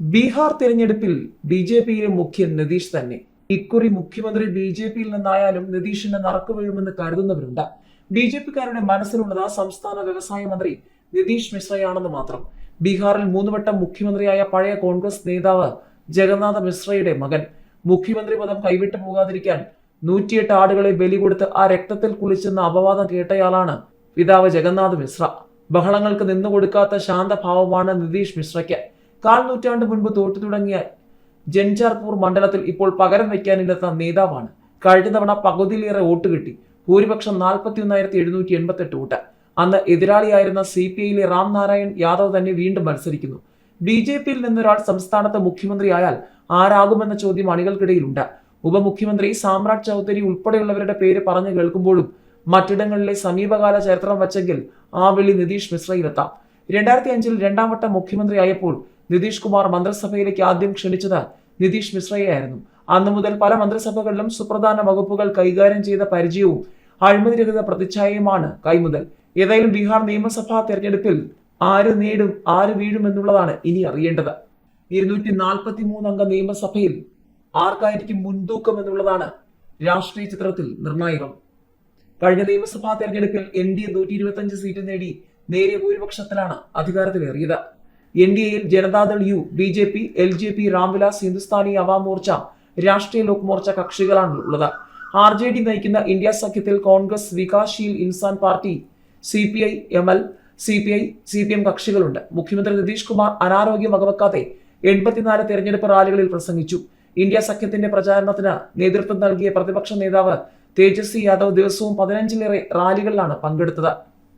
ബീഹാർ തിരഞ്ഞെടുപ്പിൽ B J പിയിലെ മുഖ്യൻ നിതീഷ് തന്നെ. ഇക്കുറി മുഖ്യമന്ത്രി ബി ജെ പിയിൽ നിന്നായാലും നിതീഷിന്റെ നറക്ക് വീഴുമെന്ന് കരുതുന്നവരുണ്ട്. ബി ജെ പിക്കാരുടെ മനസ്സിലുള്ളത് സംസ്ഥാന വ്യവസായ മന്ത്രി നിതീഷ് മിശ്രയാണെന്ന് മാത്രം. ബീഹാറിൽ മൂന്ന് വട്ടം മുഖ്യമന്ത്രിയായ പഴയ കോൺഗ്രസ് നേതാവ് ജഗന്നാഥ മിശ്രയുടെ മകൻ. മുഖ്യമന്ത്രി പദം കൈവിട്ടു പോകാതിരിക്കാൻ നൂറ്റിയെട്ട് ആടുകളെ ബലി കൊടുത്ത് ആ രക്തത്തിൽ കുളിച്ചെന്ന അപവാദം കേട്ടയാളാണ് പിതാവ് ജഗന്നാഥ് മിശ്ര. ബഹളങ്ങൾക്ക് നിന്നുകൊടുക്കാത്ത ശാന്തഭാവമാണ് നിതീഷ് മിശ്രയ്ക്ക്. കാൽ നൂറ്റാണ്ട് മുൻപ് തോറ്റു തുടങ്ങിയ ജൻചാർപൂർ മണ്ഡലത്തിൽ ഇപ്പോൾ പകരം വയ്ക്കാനില്ലാത്ത നേതാവാണ്. കഴിഞ്ഞ തവണ പകുതിയിലേറെ വോട്ട് കിട്ടി. ഭൂരിപക്ഷം നാൽപ്പത്തി ഒന്നായിരത്തി എഴുന്നൂറ്റി എൺപത്തെട്ട് വോട്ട്. അന്ന് എതിരാളിയായിരുന്ന സി പി ഐയിലെ റാം നാരായൺ യാദവ് തന്നെ വീണ്ടും മത്സരിക്കുന്നു. ബി ജെ പിയിൽ നിന്നൊരാൾ സംസ്ഥാനത്ത് മുഖ്യമന്ത്രിയായാൽ ആരാകുമെന്ന ചോദ്യം അണികൾക്കിടയിലുണ്ട്. ഉപമുഖ്യമന്ത്രി സാമ്രാട് ചൗധരി ഉൾപ്പെടെയുള്ളവരുടെ പേര് പറഞ്ഞു കേൾക്കുമ്പോഴും മറ്റിടങ്ങളിലെ സമീപകാല ചരിത്രം വച്ചെങ്കിൽ ആ വിളി നിതീഷ് മിശ്രയിലെത്താം. രണ്ടായിരത്തി അഞ്ചിൽ രണ്ടാം വട്ടം മുഖ്യമന്ത്രിയായപ്പോൾ നിതീഷ് കുമാർ മന്ത്രിസഭയിലേക്ക് ആദ്യം ക്ഷണിച്ചത് നിതീഷ് മിശ്രയായിരുന്നു അന്നു മുതൽ പല മന്ത്രിസഭകളിലും സുപ്രധാന വകുപ്പുകൾ കൈകാര്യം ചെയ്ത പരിചയവും അഴിമതിരഹിത പ്രതിച്ഛായയുമാണ് കൈമുതൽ. ഏതായാലും ബീഹാർ നിയമസഭാ തെരഞ്ഞെടുപ്പിൽ ആര് നേടും ആര് വീഴും എന്നുള്ളതാണ് ഇനി അറിയേണ്ടത്. ഇരുന്നൂറ്റി നാൽപ്പത്തി മൂന്ന് അംഗ നിയമസഭയിൽ ആർക്കായിരിക്കും മുൻതൂക്കം എന്നുള്ളതാണ് രാഷ്ട്രീയ ചിത്രത്തിൽ നിർണായകം. കഴിഞ്ഞ നിയമസഭാ തെരഞ്ഞെടുപ്പിൽ എൻ ഡി എ നൂറ്റി ഇരുപത്തി സീറ്റ് നേടി നേരിയ ഭൂരിപക്ഷത്തിലാണ് അധികാരത്തിലേറിയത്. എൻ ഡി എയിൽ Janata Dal U B J P L J P Ramvilas Hindustani Awam Morcha Rashtriya Lok Morcha കക്ഷികളാണ് ഉള്ളത് ആർ ജെ ഡി നയിക്കുന്ന India സഖ്യത്തിൽ Congress Vikassheel Insaan party C P I M L C P I C P M കക്ഷികളുണ്ട്. മുഖ്യമന്ത്രി നിതീഷ് കുമാർ അനാരോഗ്യം വകവെക്കാതെ എൺപത്തിനാല് തെരഞ്ഞെടുപ്പ് റാലികളിൽ പ്രസംഗിച്ചു. India സഖ്യത്തിന്റെ പ്രചാരണത്തിന് നേതൃത്വം നൽകിയ പ്രതിപക്ഷ നേതാവ് തേജസ്വി യാദവ് ദിവസവും പതിനഞ്ചിലേറെ റാലികളിലാണ് പങ്കെടുത്തത്.